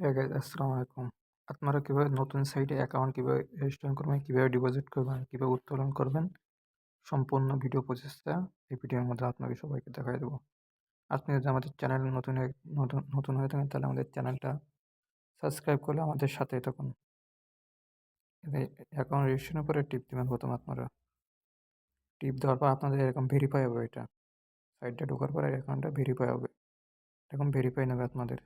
হ্যাঁ গাইজ আসসালামু আলাইকুম। আপনারা কীভাবে নতুন সাইটে অ্যাকাউন্ট কীভাবে রেজিস্ট্রেশন করবেন, কীভাবে ডিপোজিট করবেন, কীভাবে উত্তোলন করবেন, সম্পূর্ণ ভিডিও প্রসেসটা এই ভিডিওর মধ্যে আপনাকে সবাইকে দেখাই দেবো। আপনি যদি আমাদের চ্যানেল নতুন হয়ে, নতুন নতুন হয়ে থাকেন, তাহলে আমাদের চ্যানেলটা সাবস্ক্রাইব করলে আমাদের সাথেই থাকুন। অ্যাকাউন্ট রেজিস্ট্রেশনের পরে টিপ দেবেন প্রথম আপনারা। টিপ দেওয়ার পর আপনাদের এরকম ভেরিফাই হবে এটা। সাইটটা ঢোকার পরে অ্যাকাউন্টটা ভেরিফাই হবে। এরকম ভেরিফাই নেবে আপনাদের।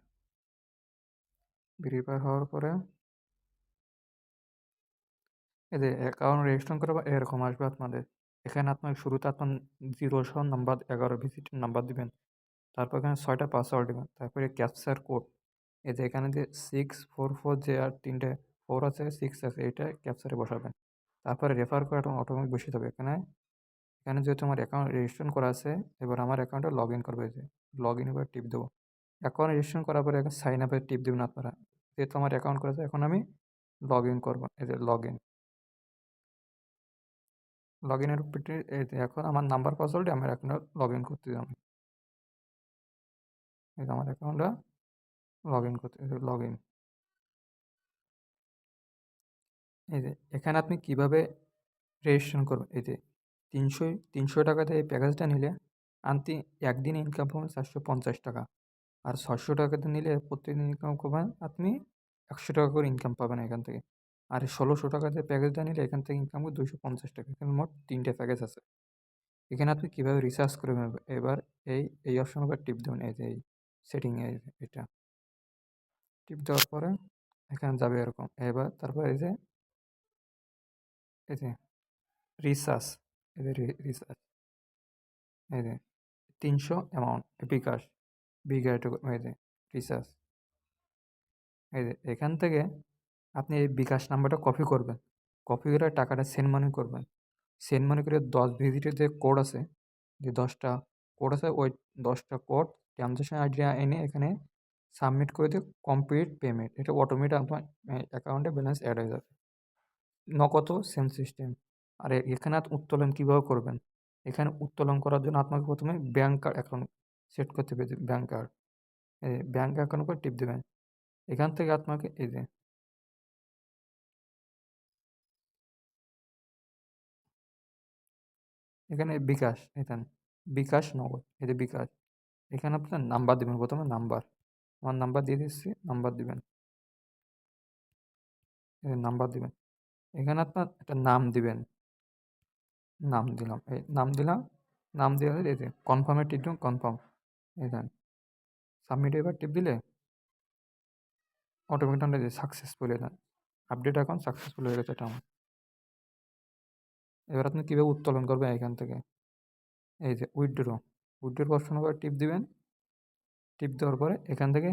ভেরিফাই হওয়ার পরে এই যে অ্যাকাউন্ট রেজিস্ট্রেশন করা এরকম আসবে আপনাদের। এখানে আপনার শুরুতে আপনার জিরো সহ নাম্বার এগারো ভিজিট নাম্বার দিবেন। তারপর এখানে ছয়টা পাসওয়ার্ড দেবেন। তারপরে ক্যাপচার কোড এই যে এখানে যে সিক্স ফোর ফোর যে আর তিনটে ফোর আছে সিক্স আছে এটা ক্যাপচারে বসাবেন। তারপরে রেফার করে অটোমেটিক বসিয়ে দেবে এখানে এখানে যেহেতু আমার অ্যাকাউন্ট রেজিস্ট্রেশন করা আছে, এবার আমার অ্যাকাউন্টে লগ ইন করবে। যে লগ ইন করে টিপ দেবো। অ্যাকাউন্ট রেজিস্ট্রেশন করার পরে এখন সাইন আপে টিপ দেবেন আপনারা। যেহেতু আমার অ্যাকাউন্ট করেছে, এখন আমি লগ ইন করব, এই যে লগ ইন লগ ইনের এখন আমার নাম্বার পাসওয়ার্ডে আমার অ্যাকাউন্টে লগ ইন করতে আমি এই যে আমার অ্যাকাউন্টটা লগ ইন করতে লগ ইন এই যে এখানে আপনি কীভাবে রেজিস্ট্রেশন করবেন? এই যে তিনশো তিনশো টাকাতে এই প্যাকেজটা নিলে আনতি একদিন ইনকাম পাবেন চারশো পঞ্চাশ টাকা। আর ছশো টাকাতে নিলে প্রত্যেকদিন ইনকাম করবেন আপনি একশো টাকা করে ইনকাম পাবেন এখান থেকে। আর ষোলোশো টাকাতে প্যাকেজটা নিলে এখান থেকে ইনকাম করে দুশো পঞ্চাশ টাকা। এখানে মোট তিনটে প্যাকেজ আছে। এখানে আপনি কীভাবে রিচার্জ করবেন? এবার এই এই অপশন আবার টিপ দেবেন। এই যে, এই সেটিং এটা। টিপ দেওয়ার পরে এখানে যাবে এরকম। এবার তারপর এই যে এই যে রিচার্জ এই যে রিচার্জ এই যে, তিনশো অ্যামাউন্ট বিকাশ। বিঘা এই যে রিচার্জ এই যে, এখান থেকে আপনি এই বিকাশ নাম্বারটা কপি করবেন। কপি করে টাকাটা সেন্ড মানি করবেন। সেন্ড মানি করে দশ ভিজিটের যে কোড আছে, যে দশটা কোড আছে, ওই দশটা কোড ট্রানজ্যাকশন আইডি এনে এখানে সাবমিট করে দিয়ে কমপ্লিট পেমেন্ট এটা অটোমেটিক আপনার অ্যাকাউন্টে ব্যালেন্স অ্যাড হয়ে যাবে। নগদও সেম সিস্টেম আর এখানে উত্তোলন কীভাবে করবেন? এখানে উত্তোলন করার জন্য আপনাকে প্রথমে ব্যাঙ্ক অ্যাকাউন্ট সেট করতে হবে ব্যাঙ্ক কার্ড এই ব্যাঙ্ক অ্যাকাউন্ট করে টিপ দেবেন। এখান থেকে আপনাকে এই যে এখানে বিকাশ এখানে বিকাশ নগদ, এই যে বিকাশ, এখানে আপনার নাম্বার দেবেন, প্রথমে নাম্বার আমার নাম্বার দিয়ে দিচ্ছি নাম্বার দিবেন। নাম্বার দিবেন, এখানে আপনার একটা নাম দিবেন। নাম দিলাম, এই নাম দিলাম, নাম দিয়ে এই যে কনফার্মে কনফার্ম এই দেন সাবমিট এবার টিপ দিলে অটোমেটিক যে সাকসেসফুল দেন। আপডেট অ্যাকাউন্ট সাকসেসফুল হয়ে গেছে এটা আমার। এবার আপনি কীভাবে উত্তোলন করবেন এখান থেকে? এই যে উইথড্রো উইথড্রোর অপশন আবার টিপ দিবেন। টিপ দেওয়ার পরে এখান থেকে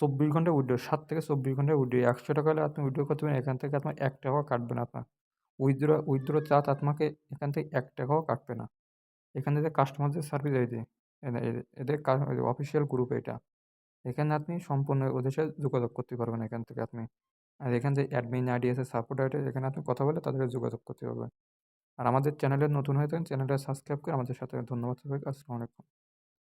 চব্বিশ ঘণ্টা উইথড্রো সাত থেকে চব্বিশ ঘণ্টা উইথড্রো একশো টাকা হলে আপনি উইথড্রো করতে পারেন, এখান থেকে আপনার এক টাকাও কাটবে না আপনার। উইথড্রো উইথড্রো চার্জ আপনাকে এখান থেকে এক টাকাও কাটবে না। এখান থেকে কাস্টমারদের সার্ভিস এই যে এদের কারণ অফিসিয়াল গ্রুপ এটা। এখানে আপনি সম্পূর্ণ ওদের সাথে যোগাযোগ করতে পারবেন এখান থেকে আপনি। আর এখান থেকে অ্যাডমিন আইডি আছে সাপোর্ট আইডি এখানে আপনি কথা বলে তাদেরকে যোগাযোগ করতে পারবেন। আর আমাদের চ্যানেলে নতুন হয়ে থাকেন চ্যানেলটা সাবস্ক্রাইব করে আমাদের সাথে ধন্যবাদ সবাইকে, আসসালামু আলাইকুম।